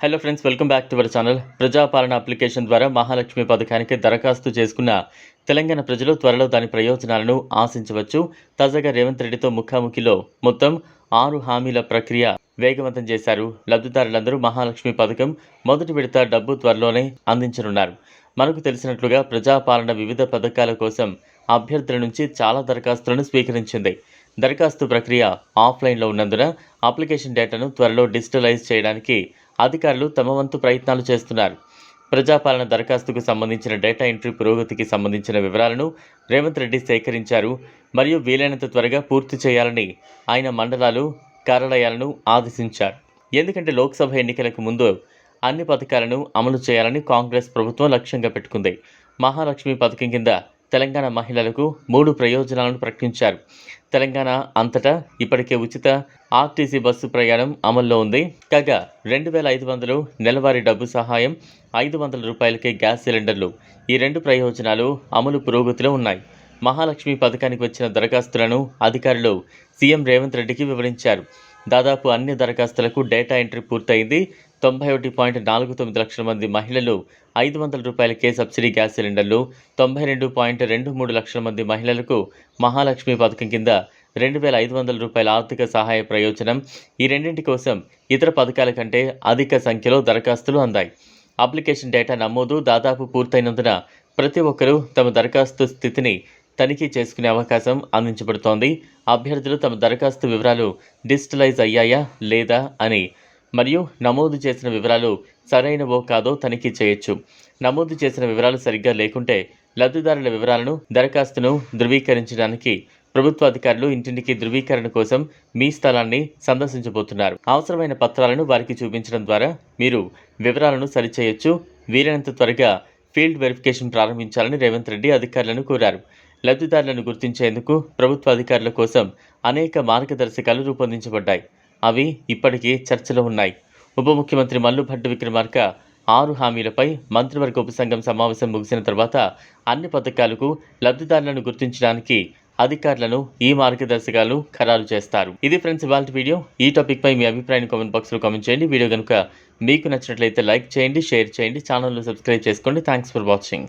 Hello friends welcome back to our channel. Prajapalana application ద్వారా మహాలక్ష్మి పథకానికి దరఖాస్తు చేసుకున్న తెలంగాణ ప్రజలు త్వరలో దాని ప్రయోజనాలను ఆశించవచ్చు. తాజాగా రేవంత్ రెడ్డితో ముఖాముఖిలో మొత్తం ఆరు హామీల ప్రక్రియ వేగవంతం చేశారు. లబ్ధిదారులందరూ మహాలక్ష్మి పథకం మొదటి విడత డబ్బు త్వరలోనే అందించనున్నారు. మనకు తెలిసినట్లుగా ప్రజాపాలన వివిధ పథకాల కోసం అభ్యర్థుల నుంచి చాలా దరఖాస్తులను స్వీకరించింది. దరఖాస్తు ప్రక్రియ ఆఫ్లైన్లో ఉన్నందున అప్లికేషన్ డేటాను త్వరలో డిజిటలైజ్ చేయడానికి అధికారులు తమ వంతు ప్రయత్నాలు చేస్తున్నారు. ప్రజాపాలన దరఖాస్తుకు సంబంధించిన డేటా ఎంట్రీ పురోగతికి సంబంధించిన వివరాలను రేవంత్ రెడ్డి సేకరించారు మరియు వీలైనంత త్వరగా పూర్తి చేయాలని ఆయన మండలాలు కార్యాలయాలను ఆదేశించారు. ఎందుకంటే లోక్సభ ఎన్నికలకు ముందు అన్ని పథకాలను అమలు చేయాలని కాంగ్రెస్ ప్రభుత్వం లక్ష్యంగా పెట్టుకుంది. మహాలక్ష్మి పథకం కింద తెలంగాణ మహిళలకు మూడు ప్రయోజనాలను ప్రకటించారు. తెలంగాణ అంతటా ఇప్పటికే ఉచిత ఆర్టీసీ బస్సు ప్రయాణం అమల్లో ఉంది. కాగా రెండు వేల ఐదు వందలు నెలవారీ డబ్బు సహాయం ఐదు వందల రూపాయలకే గ్యాస్ సిలిండర్లు ఈ రెండు ప్రయోజనాలు అమలు పురోగతిలో ఉన్నాయి. మహాలక్ష్మి పథకానికి వచ్చిన దరఖాస్తులను అధికారులు సీఎం రేవంత్ రెడ్డికి వివరించారు. దాదాపు అన్ని దరఖాస్తులకు డేటా ఎంట్రీ పూర్తయింది. తొంభై ఒకటి పాయింట్ నాలుగు తొమ్మిది లక్షల మంది మహిళలు ఐదు వందల రూపాయలకే సబ్సిడీ గ్యాస్ సిలిండర్లు తొంభై రెండు పాయింట్ రెండు మూడు లక్షల మంది మహిళలకు మహాలక్ష్మి పథకం కింద రెండు వేల ఐదు వందల రూపాయల ఆర్థిక సహాయ ప్రయోజనం. ఈ రెండింటి కోసం ఇతర పథకాల కంటే అధిక సంఖ్యలో దరఖాస్తులు అందాయి. అప్లికేషన్ డేటా నమోదు దాదాపు పూర్తయినందున ప్రతి ఒక్కరూ తమ దరఖాస్తు స్థితిని తనిఖీ చేసుకునే అవకాశం అందించబడుతోంది. అభ్యర్థులు తమ దరఖాస్తు వివరాలు డిజిటలైజ్ అయ్యాయా లేదా అని మరియు నమోదు చేసిన వివరాలు సరైనవో కాదో తనిఖీ చేయొచ్చు. నమోదు చేసిన వివరాలు సరిగ్గా లేకుంటే లబ్ధిదారుల వివరాలను దరఖాస్తును ధృవీకరించడానికి ప్రభుత్వ అధికారులు ఇంటింటికి ధృవీకరణ కోసం మీ స్థలాన్ని సందర్శించబోతున్నారు. అవసరమైన పత్రాలను వారికి చూపించడం ద్వారా మీరు వివరాలను సరిచేయొచ్చు. వీలైనంత త్వరగా ఫీల్డ్ వెరిఫికేషన్ ప్రారంభించాలని రేవంత్ రెడ్డి అధికారులను కోరారు. లబ్ధిదారులను గుర్తించేందుకు ప్రభుత్వ అధికారుల కోసం అనేక మార్గదర్శకాలు రూపొందించబడ్డాయి. అవి ఇప్పటికీ చర్చలో ఉన్నాయి. ఉప ముఖ్యమంత్రి మల్లుభట్టు విక్రమార్క ఆరు హామీలపై మంత్రివర్గ ఉపసంఘం సమావేశం ముగిసిన తర్వాత అన్ని పథకాలకు లబ్ధిదారులను గుర్తించడానికి అధికారులను ఈ మార్గదర్శకాలు ఖరారు చేస్తారు. ఇది ఫ్రెండ్స్ ఇవాళ వీడియో. ఈ టాపిక్పై మీ అభిప్రాయాన్ని కామెంట్ బాక్స్లో కామెంట్ చేయండి. వీడియో కనుక మీకు నచ్చినట్లయితే లైక్ చేయండి షేర్ చేయండి ఛానల్ను సబ్స్క్రైబ్ చేసుకోండి. Thanks for watching.